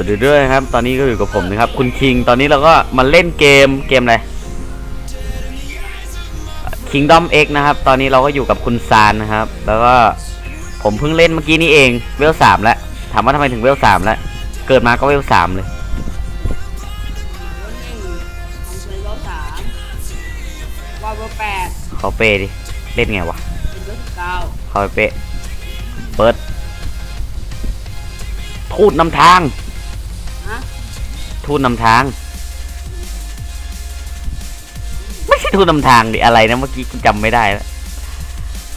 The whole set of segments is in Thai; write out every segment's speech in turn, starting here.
สวัสดีด้วยครับ ตอนนี้ก็อยู่กับผมนะครับ คุณคิง ตอนนี้เราก็มาเล่นเกมเกมอะไร Kingdom X นะครับ ตอนนี้เราก็อยู่กับคุณซานนะครับ แล้วก็ผมเพิ่งเล่นเมื่อกี้นี้เอง เวลสามแล้ว ถามว่าทำไมถึงเวลสามแล้ว เกิดมาก็เวลสามเลยรถหนึ่งของเคยรถสามวาล์แปดขาเปดิ เล่นไงวะ เป็นรถเก้าเขาไปเปะเปิดทูดนำทาง ทูตนำทาง ไม่ใช่ทูตนำทางดิอะไรนะเมื่อกี้กูจำไม่ได้แล้ว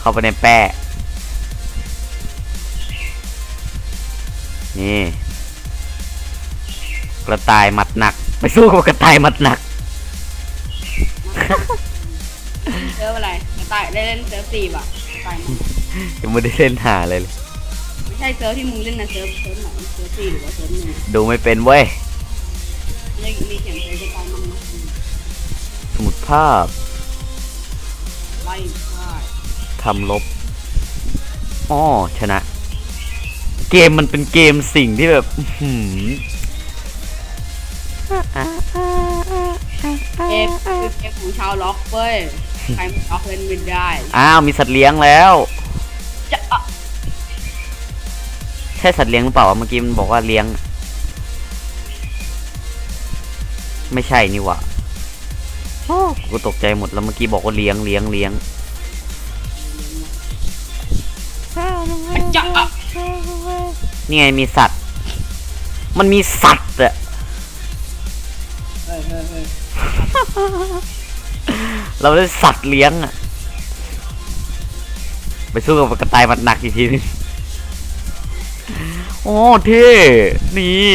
เข้าไปในแป้นี่กระต่ายหมัดหนัก ไปสู้กับกระต่ายหมัดหนักเซิร์ฟอะไรกระต่ายได้เล่นเซิร์ฟสี่ป่ะกระต่ายมันยังไม่ได้เล่นหาเลยเลย ไม่ใช่เซิร์ฟที่มึงเล่นนะเซิร์ฟเซิร์ฟไหนเซิร์ฟสี่หรือว่าเซิร์ฟหนึ่งดูไม่เป็นเว้ยไม่มีเสี ยงเพลงกระต่ายมันนะสมุดภาพไล่ฆ่าทำลบอ๋อชนะ เกมมันเป็นเกมสิ่งที่แบบอื้อหือเอฟคือเกมของชาวล็อกเว้ยใครมันล็อกเล่นไม่ได้อ้าวมีสัตว์เลี้ยงแล้ว จะอะใช่สัตว์เลี้ยงหรือเปล่าวะเมื่อกี้มันบอกว่าเลี้ยง ไม่ใช่นี่หวะโอ้กูตกใจหมดแล้วเมื่อกี้บอกว่าเลี้ยงเลี้ยงเลี้ยงจะอะนี่ไงมีสัตว์ มันมีสัตว์อะเฮ้ยเฮ้ยเฮ้ยเราได้สัตว์เลี้ยงอะไปสู้กับกระต่ายมันหนักอีกทีนึงโอ้เท่นี่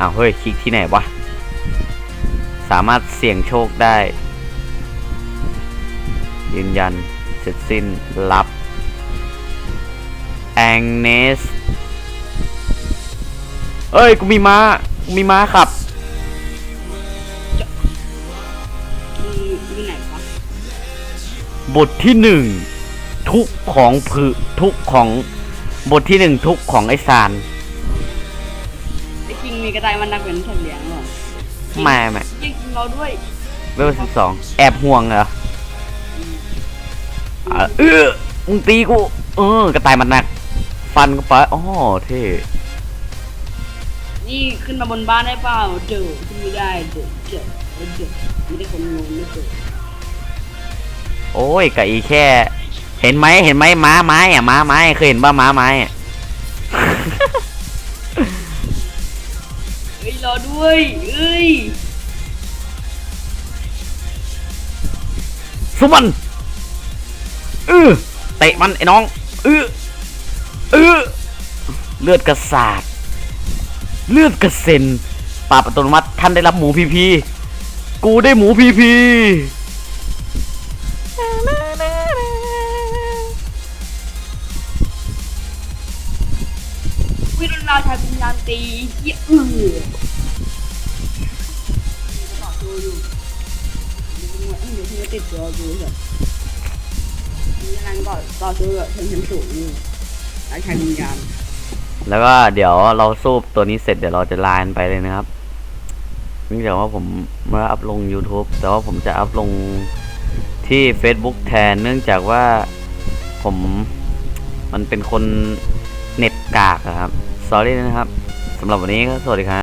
อ้าวเฮ้ยคลิกที่ไหนวะ สามารถเสี่ยงโชคได้ ยืนยัน เสร็จสิ้น รับแองเนส เอ้ย กูมีม้า กูมีม้าขับมึงอยู่ไหนวะบทที่หนึ่งทุกข์ของผืทุกข์ของบทที่หนึ่งทุกข์ของไอ้ซานไอ้คิง มีกระต่ายมันนักเป็นสัตว์เลี้ยงเหรอแม่แม่ยิงเราด้วยเวลสิบสองแอบห่วงเหรออะเออมึงตีกูเออกระต่ายมันหนัก ฟันก็ไปอ๋อเท่นี่ขึ้นมาบนบ้านได้เปล่าเจอขึ้นไม่ได้เจอเจอเจอเจอไม่ได้คนงงไม่เจอโอ้ยกะอีแค่ เห็นไหมเห็นไหมม้าไม้อะม้าไม้เคยเห็นป่ะม้าไม้อะเฮ้ย รอด้วยเอ้ยสุมันเออเตะมันไอ้น้องเออเออเลือดกระสาดเลือดกระเซ็นปราบอัตโนมัติท่านได้รับหมูพีพี กูได้หมูพีพี รุณราชาวิญญาณตีเหี้ยออต่อสู้อยู่เดี๋ยวมึงเดี๋ยวมึงจะติดตัวกูเถอะมีอะไรก็ต่อสู้กับชนชั้นสูงอยู่ราชาวิญญาณแล้วก็เดี๋ยวเราสู้ตัวนี้เสร็จเดี๋ยวเราจะไลน์ไปเลยนะครับเนื่องจากว่าผมไมาอัพลง YouTube แต่ว่าผมจะอัพลงที่ Facebook แทน เนื่องจากว่าผมมันเป็นคนเน็ตกากครับ สอรี่นะครับสำหรับวันนี้ก็สวัสดีครับ